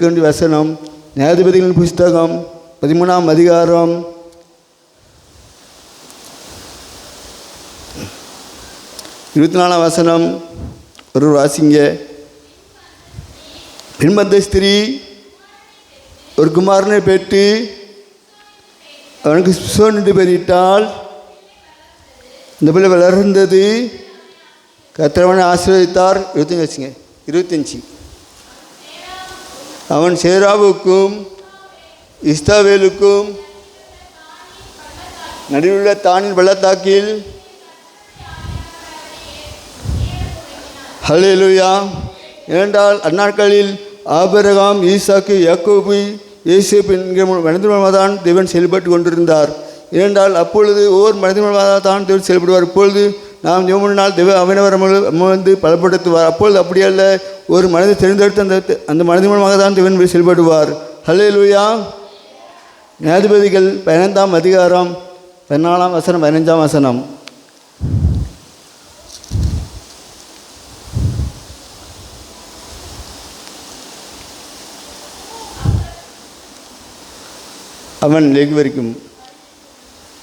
வேண்டிய வசனம் நியாயாதிபதிகளின் புஸ்தகம் பதிமூணாம் அதிகாரம். இருபத்தி நாலாம் வசனம் ஒரு வாசிங்க. பின்பந்த ஸ்திரீ ஒரு குமாரனை பெற்று அவனுக்கு சுசோன் பெறிட்டால் இந்த பிள்ளை வளர்ந்தது. கத்திரவனை ஆசீர்வதித்தார். இருபத்தஞ்சி வச்சுங்க. இருபத்தஞ்சி. அவன் சேராவுக்கும் இஸ்தாவேலுக்கும் நடுவிலுள்ள தானின் பள்ளத்தாக்கில் ஹalleluya ஏனென்றால் அந்நாட்களில் ஆபரகாம் ஈசாக்கு யாக்கோபு இயேசு என்கிற மனித தான் தேவன் செயல்பட்டு கொண்டிருந்தார். ஏனென்றால் அப்பொழுது ஒவ்வொரு மனித மூலமாக தான் தேவன் செயல்படுவார். இப்பொழுது நாம் மூணு நாள் திவ அவனவர் வந்து பலப்படுத்துவார். அப்பொழுது அப்படியல்ல ஒரு மனதை தெரிந்தெடுத்து அந்த அந்த மனித மூலமாக தான் தேவன் செயல்படுவார். ஹalleluya நியாயாதிபதிகள் பதினைந்தாம் அதிகாரம் பதினாலாம் வசனம் பதினஞ்சாம் வசனம். அவன் லெக் வரைக்கும்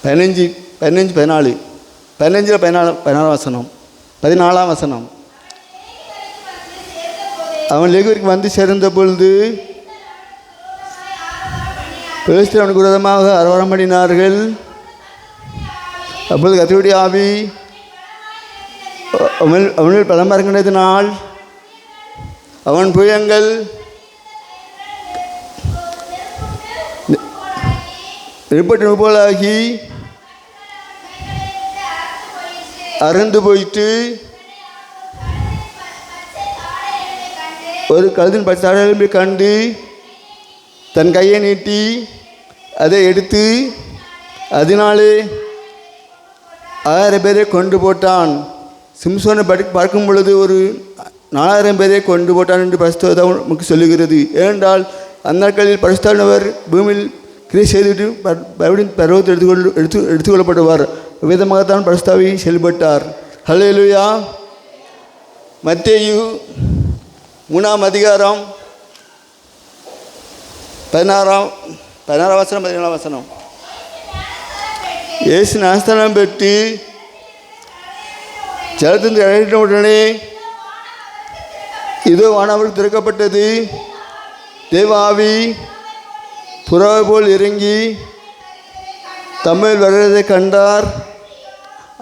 பதினஞ்சு பதினஞ்சு பதினாலு. பதினஞ்சில் பதினாலு பதினாலாம் வசனம். பதினாலாம் வசனம். அவன் லெகுவிற்கு வந்து சேர்ந்த பொழுது பெலிஸ்தர் விரோதமாக அரவணம் பண்ணினார்கள் அப்பொழுது கத்தியுடைய ஆவி அவன் அவனில் பலமாக இருக்கின்றதினால் அவன் புயங்கள் நெருப்பட்டு போலாகி அருந்து போயிட்டு ஒரு கழுதின் பச்சை கண்டு தன் கையை நீட்டி அதை எடுத்து அதனாலே ஆயிரம் பேரை கொண்டு போட்டான். சிம்சோனை படி பார்க்கும் பொழுது ஒரு நாலாயிரம் பேரை கொண்டு போட்டான் என்று பரிசுத்தம் நமக்கு சொல்லுகிறது. ஏனென்றால் அந்த நாட்களில் பரிசுத்தானவர் பூமியில் கிரியை செய்துவிட்டு மறுபடியும் பருவத்தை எடுத்துக்கொண்டு எடுத்து எடுத்துக்கொள்ளப்படுவார். விதமாகத்தான் பிரஸ்தாவி செயல்பட்டார். ஹலெலுயா மத்தேயு மூணாம் அதிகாரம் பதினாறாம் பதினாறாம் வசனம் பதினேழாம் வசனம். இயேசு நாஸ்தானம் பெற்று ஜலத்தின் அழைத்த உடனே இதோ வானவர்கள் திறக்கப்பட்டது. தேவாவி புறாவை போல் இறங்கி தமிழ் வருவதை கண்டார்.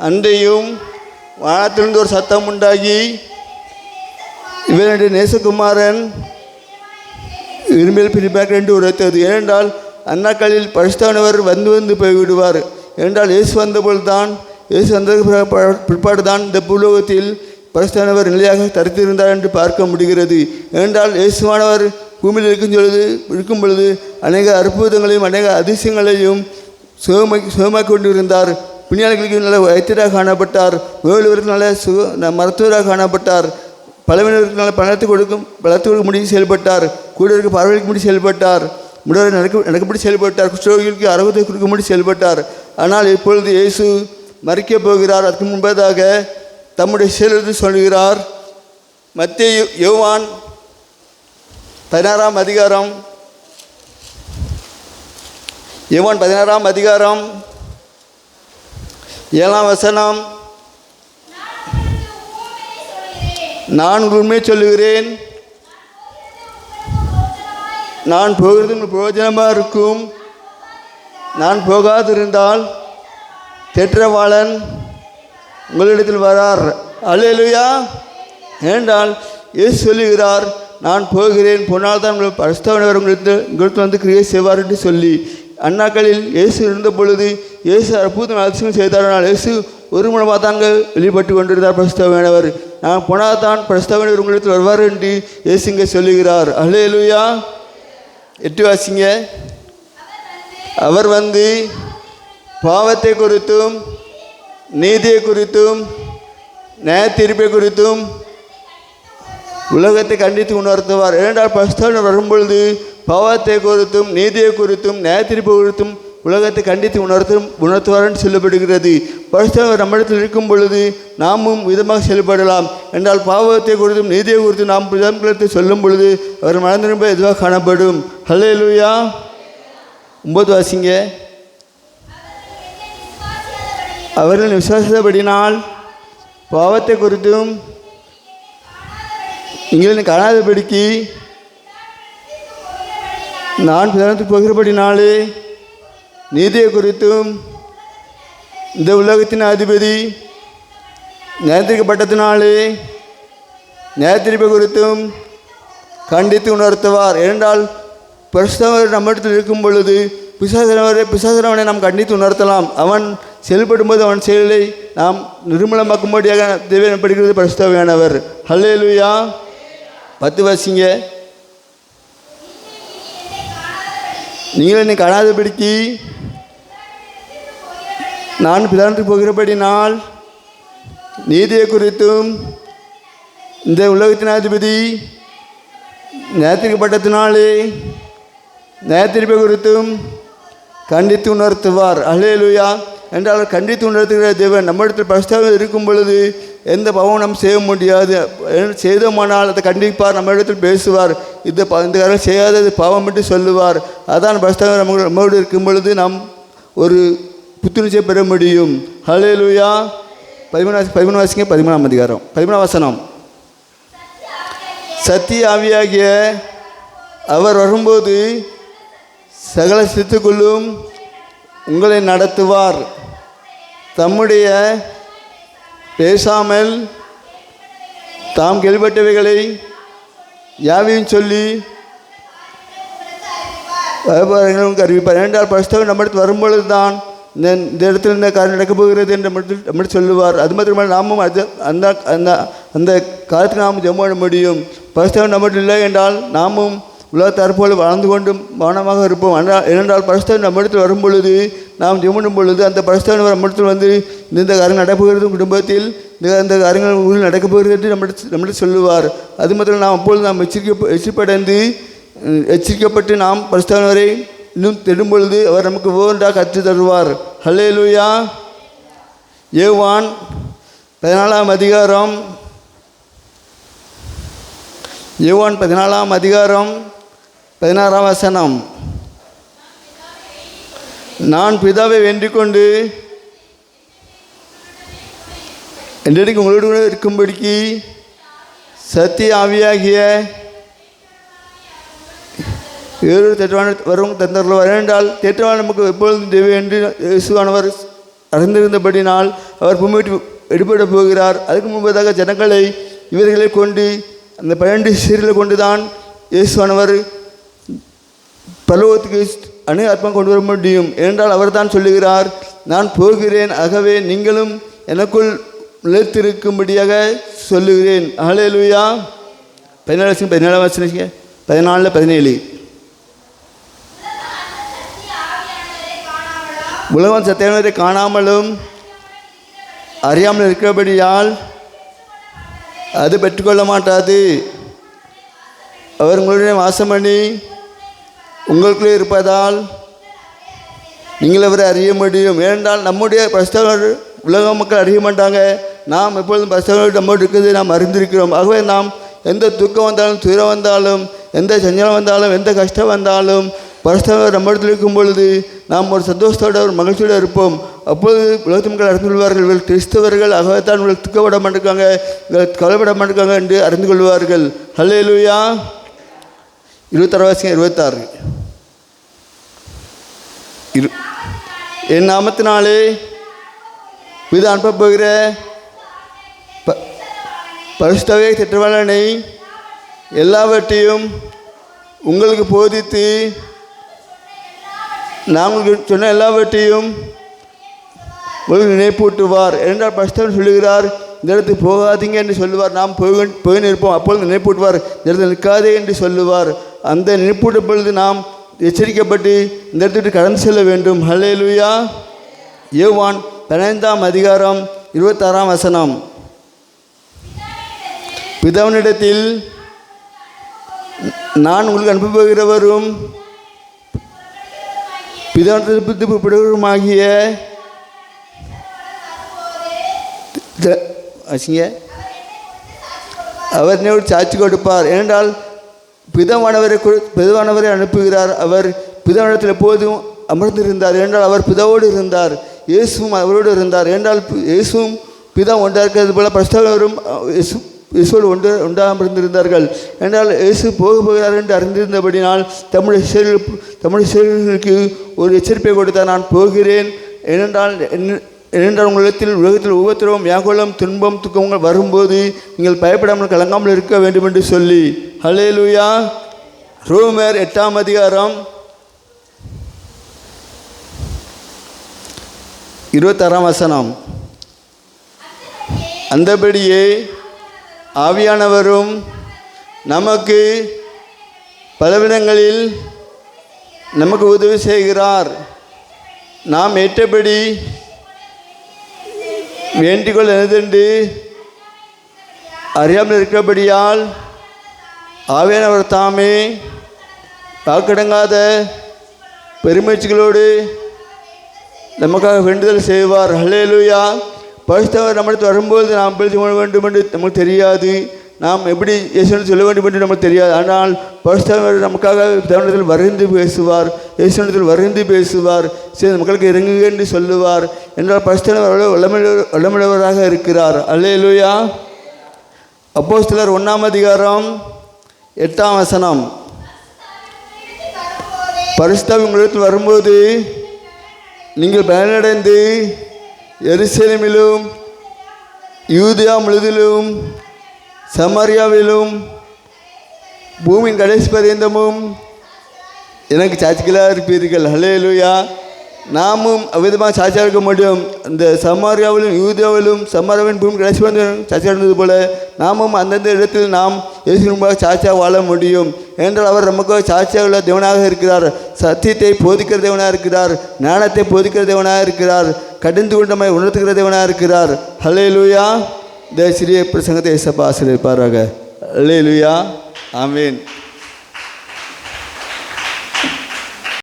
அன்றையும் வானத்திலிருந்து ஒரு சத்தம் உண்டாகி இவனுடைய நேசகுமாரன் இரும்பில் பிரிப்பார் என்று உரைத்தது. ஏனென்றால் அண்ணாக்களில் பரிசுத்தவனவர் வந்து வந்து போய்விடுவார். ஏனென்றால் இயேசு வந்தபோல் தான் இயேசு வந்த பிற்பாடு தான் இந்த பூலோகத்தில் பரிசுத்தவனவர் நிலையாக தரித்திருந்தார் என்று பார்க்க முடிகிறது. ஏனென்றால் இயேசுவானவர் பூமியில் இருக்கும் பொழுது இருக்கும் பொழுது அநேக அற்புதங்களையும் அநேக அதிசயங்களையும் சுகமாக்கி சுகமாக்கி கொண்டிருந்தார். பிணியாளர்களுக்கு நல்ல வைத்தியராக காணப்பட்டார். நோயுள்ளவருக்கு நல்ல சு ந- மருத்துவராக காணப்பட்டார். பலவினருக்கு நல்ல பணத்தை கொடுக்கும் பலத்தை கொடுக்க செயல்பட்டார். கூடியவருக்கு பார்வைக்கு முடி செயல்பட்டார். முடவரை நடக்க நடக்கப்படி செயல்பட்டார். குஷ்டரோகிகளுக்கு அறுபதை கொடுக்கும்படி செயல்பட்டார். ஆனால் இப்பொழுது இயேசு மறிக்கப் போகிறார். அதற்கு முன்பதாக தம்முடைய செயலிருந்து சொல்கிறார். மத்திய யோவான் பதினாறாம் அதிகாரம். யோவான் பதினாறாம் அதிகாரம். ஏழாம் வசனம். நான் உண்மை சொல்லுகிறேன். நான் போகிறது பிரயோஜனமாக இருக்கும். நான் போகாதிருந்தால் தேற்றவாளன் உங்களிடத்தில் வரார். அல்லேலூயா. ஏண்டால் இயேசு சொல்லுகிறார் நான் போகிறேன். போனால் தான் உங்கள் பரிசுத்தவனர் உங்களுக்கு உங்களுக்கு வந்து கிரியை செய்வார் என்று சொல்லி. அண்ணாக்களில் இயேசு இருந்த பொழுது இயேசு அற்புதம் அதிசயம் செய்தாரானால் இயேசு ஒரு மூலமாக தாங்க வெளிப்பட்டு கொண்டிருந்தார் பிரஸ்தவனவர் நான் போனால் தான் பிரஸ்தவனவர் உங்களிடத்தில் வருவார் என்று இயேசு இங்கே சொல்லுகிறார். அல்லேலூயா எட்டு வாசிங்க. அவர் வந்து பாவத்தை குறித்தும் நீதியை குறித்தும் நியாயத்தீர்ப்பை குறித்தும் உலகத்தை கண்டித்து உணர்த்துவார். இரண்டால் பரிசுத்தவன் வரும்பொழுது பாவத்தை குறித்தும் நீதியை குறித்தும் நியாயத்தீர்ப்பு குறித்தும் உலகத்தை கண்டித்து உணர்த்தும் உணர்த்துவார்னு சொல்லப்படுகிறது. பரிசுத்தவர் நம்மிடத்தில் இருக்கும் பொழுது நாமும் விதமாக செயல்படலாம். என்றால் பாவத்தை குறித்தும் நீதியை குறித்து நாம் புதன்கிழத்தை சொல்லும் பொழுது அவர் மனதிரும்ப எதுவாக காணப்படும்? ஹலே லூயா ஒன்பது வாசிங்க. அவர்கள் விசுவாசித்தபடினால் பாவத்தை குறித்தும் நீங்கள் காணாதபடிக்கு நான் பிறந்து போகிறபடினாலே நீதியை குறித்தும் இந்த உலகத்தின் அதிபதி நியந்திரிக்கப்பட்டதினாலே நியாயத்திரிப்பை குறித்தும் கண்டித்து உணர்த்துவார். ஏனென்றால் பிரசுத்தவர் நம்மிடத்தில் இருக்கும் பொழுது பிசாசனவரை பிசாசனவனை நாம் கண்டித்து உணர்த்தலாம். அவன் செயல்படும்போது அவன் செயலை நாம் நிர்மலமாக்கும்படியாக தேவைப்படுகிறது பிரசுத்தவையானவர் ஹல்லே லூயா பத்து வசிங்க. நீங்கள் என்னை காணாதபடிக்கு நான் பிதானத்து போகிறபடினால் நீதியை குறித்தும் இந்த உலகத்தினாதிபதி அதிபதி பட்டத்தினாலே நியாயத்திருப்பை குறித்தும் கண்டித்து உணர்த்துவார். அலேலுயா என்றால் கண்டித்து உணர்த்துகிற தேவன் நம்மிடத்தில் பிரஸ்தாவம் இருக்கும் பொழுது எந்த பாவமும் நாம் செய்ய முடியாது. செய்தோமானால் அதை கண்டிப்பார் நம்மிடத்தில் பேசுவார். இது ப- இந்த காரியம் செய்யாதது பாவம் என்று சொல்லுவார். அதான் பிரஸ்தாவம் நம்ம நம்மளோடு இருக்கும் பொழுது நாம் ஒரு புத்துணர்ச்சியை பெற முடியும். ஹலேலுயா பதிமூணு பதிமூணு வாசிங்க பதிமூணாம் அதிகாரம். பதிமூணாம் வசனம். சத்திய ஆவியாகிய அவர் வரும்போது சகல சித்துக்குள்ளும் உங்களை நடத்துவார். தம்முடைய பேசாமல் தாம் கேள்விப்பட்டவைகளை யாவையும் சொல்லி வியாபாரங்களும் அறிவிப்பார். ஏனென்றால் பரிசுத்தவன் நம்மிடத்து வரும்பொழுது தான் இந்த இந்த இடத்துல இந்த காரியம் நடக்கப் போகிறது என்று நம்மிடத்தில் சொல்லுவார். அது மாத்திரமல்ல நாமும் அது அந்த அந்த அந்த காலத்துக்கு நாம் ஜெபம் பண்ண முடியும். பரிசுத்தவன் நம்மிடத்தில் இல்லை என்றால் நாமும் உலகத்தார் போல வாழ்ந்து கொண்டும் மௌனமாக இருப்போம். ஆனால் ஏனென்றால் பரிசுத்தவன் நம்மிடத்தில் வரும் பொழுது நாம் ஜெமிடும் பொழுது அந்த பரிசுத்தவன் நம்மிடத்தில் வந்து இந்த காரியம் நடப்புகிறது குடும்பத்தில் இந்த அந்த காரியங்கள் உள்ள நடக்கப் போகிறது என்று நம்மிடத்தில் நம்மிடம் சொல்லுவார். அது மாத்திரம் நாம் அப்பொழுது நாம் எச்சரிக்கை எச்சரிப்படைந்து எச்சரிக்கப்பட்டு நாம் பரிசுத்தவரை இன்னும் தெடும்பொழுது அவர் நமக்கு ஒவ்வொன்றாக கற்று தருவார். ஹலே லூயா ஏவான் பதினாலாம் அதிகாரம். ஏவான் பதினாலாம் அதிகாரம் பதினாறாம் வசனம். நான் பிதாவை வேண்டிக் கொண்டு என்றைக்கு உங்களோடு இருக்கும்படிக்கு சத்திய ஆவியாகிய ஏழு தேற்றவான வரும் தந்தருள்வார் ஏனென்றால் தேற்றவான் நமக்கு எப்பொழுதும் தேவை என்று இயேசுவானவர் அறிந்திருந்தபடினால் அவர் பூமிட்டு எடுபட போகிறார். அதுக்கு முன்பதாக ஜனங்களை இவர்களை கொண்டு அந்த பன்னெண்டு சீரில் கொண்டு தான் இயேசுவானவர் பரலோகத்துக்கு அணு அற்பம் கொண்டு வர முடியும். ஏனென்றால் அவர் தான் சொல்லுகிறார் நான் போகிறேன் ஆகவே நீங்களும் எனக்குள் நிலைத்திருக்கும்படியாக சொல்லுகிறேன். ஹalleluya. பதினேழு பதினேழாம் வருஷம் பதினாலில் பதினேழு. உலகம் சத்தியவரை காணாமலும் அறியாமல் இருக்கிறபடியால் அது பெற்றுக்கொள்ள மாட்டாது. அவர் உங்களுடைய வாசம் பண்ணி உங்களுக்குள்ளே இருப்பதால் நீங்கள் அவரை அறிய முடியும். ஏனென்றால் நம்முடைய பிரஸ்தவர் உலக மக்கள் அறிய மாட்டாங்க. நாம் எப்பொழுதும் பிரஸ்தவர் நம்மோடு இருக்கிறது நாம் அறிந்திருக்கிறோம். ஆகவே நாம் எந்த துக்கம் வந்தாலும் துயரம் வந்தாலும் எந்த சஞ்சலம் வந்தாலும் எந்த கஷ்டம் வந்தாலும் பரஸ்தவர் நம்மிடத்தில் இருக்கும் பொழுது நாம் ஒரு சந்தோஷத்தோட ஒரு மகிழ்ச்சியோடு இருப்போம். அப்போது உலகத்து மக்கள் அறிந்து கொள்வார்கள் இவர்கள் கிறிஸ்தவர்கள் ஆகவேத்தான் இவர்கள் துக்கப்பட மாட்டிருக்காங்க இவர்கள் கவலைப்பட மாட்டிருக்காங்க என்று அறிந்து கொள்வார்கள். ஹலே லூயா இருபத்தாறு வாசிங்க இருபத்தாறு. இரு என் நாமத்தினாலே இது அனுப்பப் போகிற ப பரிசுத்தவே திட்டவாளனை எல்லாவற்றையும் உங்களுக்கு போதித்து நாங்கள் உங்களுக்கு சொன்ன எல்லாவற்றையும் நினைப்பூட்டுவார். என்றால் பஸ்தவன் சொல்லுகிறார் இந்த இடத்துக்கு போகாதீங்க என்று சொல்லுவார். நாம் போய் போய் நிற்போம் அப்பொழுது நினைப்பூட்டுவார் இந்த இடத்துல நிற்காதே என்று சொல்லுவார். அந்த நினைப்பூட்ட பொழுது நாம் எச்சரிக்கப்பட்டு இந்த இடத்துக்கு கடந்து செல்ல வேண்டும். ஹலே லூயா யோவான் பதினைந்தாம் அதிகாரம் இருபத்தாறாம் வசனம். பிதவனிடத்தில் நான் உங்களுக்கு அனுப்ப போகிறவரும் பிதானத்தில் புத்திப்படுவருமாகிய வச்சுங்க அவர் என்னோடு சாட்சி கொடுப்பார். ஏனென்றால் பிதவானவரை பிதவானவரை அனுப்புகிறார். அவர் பிதவானத்தில் எப்போதும் அமர்ந்திருந்தார். என்றால் அவர் பிதாவோடு இருந்தார். இயேசுவும் அவரோடு இருந்தார். என்றால் இயேசுவும் பிதா ஒன்றாக இருக்கிறது போல பிரஸ்தவரும் இயேசு இயேசுவோடு ஒன்று ஒன்றாமர்ந்திருந்தார்கள் என்றால் இயேசு போக போகிறார் என்று அறிந்திருந்தபடினால் தமிழ் செயல்கள் தமிழ் செயல்களுக்கு ஒரு எச்சரிப்பை கொடுத்தார். நான் போகிறேன். ஏனென்றால் ஏனென்றால் உங்களிடத்தில் உலகத்தில் உபத்திரவம் வியாகுலம் துன்பம் துக்கங்கள் வரும்போது நீங்கள் பயப்படாமல் கலங்காமல் இருக்க வேண்டும் என்று சொல்லி. ஹலேலுயா ரோமர் எட்டாம் அதிகாரம் இருபத்தாறாம் வசனம். அந்தபடியே ஆவியானவரும் நமக்கு பலவிடங்களில் நமக்கு உதவி செய்கிறார். நாம் ஏற்றபடி வேண்டிக்கொள் எனதென்று அறியாமல் இருக்கிறபடியால் ஆவியானவர் தாமே வாக்கடங்காத பெருமைச்சிகளோடு நமக்காக வேண்டுதல் செய்வார். ஹல்லேலூயா பரிசுத்தவர் நம்மிடத்தில் வரும்போது நாம் எப்படி கொள்ள வேண்டும் என்று நமக்கு தெரியாது. நாம் எப்படி இயேசுன்னு சொல்ல வேண்டும் என்று நமக்கு தெரியாது. ஆனால் பரிசுத்தவர் நமக்காக தேவனத்தில் வரைந்து பேசுவார். இயேசுனத்தில் வரைந்து பேசுவார். சரி மக்களுக்கு இறங்குக என்று சொல்லுவார். என்றால் பரிசுத்தவர் வல்லமிழவராக இருக்கிறார். அல்லேலூயா. சிலர் ஒன்றாம் அதிகாரம் எட்டாம் வசனம். பரிசுத்தாவி உங்களிடத்தில் வரும்போது நீங்கள் பயனடைந்து எருசலேமிலும் யூதியா முழுதிலும் சமரியாவிலும் பூமியின் கடைசி பரியந்தமும் எனக்கு சாட்சிகளாக இருப்பீர்கள். ஹலேலுயா நாமும் அவ்விதமாக சாட்சியாக இருக்க முடியும் இந்த சமாரியாவிலும் யூதியாவிலும் சமாரியாவின் பூமி கடைசி வந்து சாட்சியாக இருந்தது போல நாமும் அந்தந்த இடத்தில் நாம் இயேசு சாட்சியாக வாழ முடியும். என்றால் அவர் நமக்கு சாட்சியாக உள்ள தேவனாக இருக்கிறார். சத்தியத்தை போதிக்கிற தேவனாக இருக்கிறார். ஞானத்தை போதிக்கிற தேவனாக இருக்கிறார். கடிந்து கொண்டமை உணர்த்துகிற தேவனாக இருக்கிறார். ஹலே லூயா இந்த சிறிய பிரசங்கத்தை இசப்பா ஆசிரியப்பாராக ஹலே லூயா ஆமீன்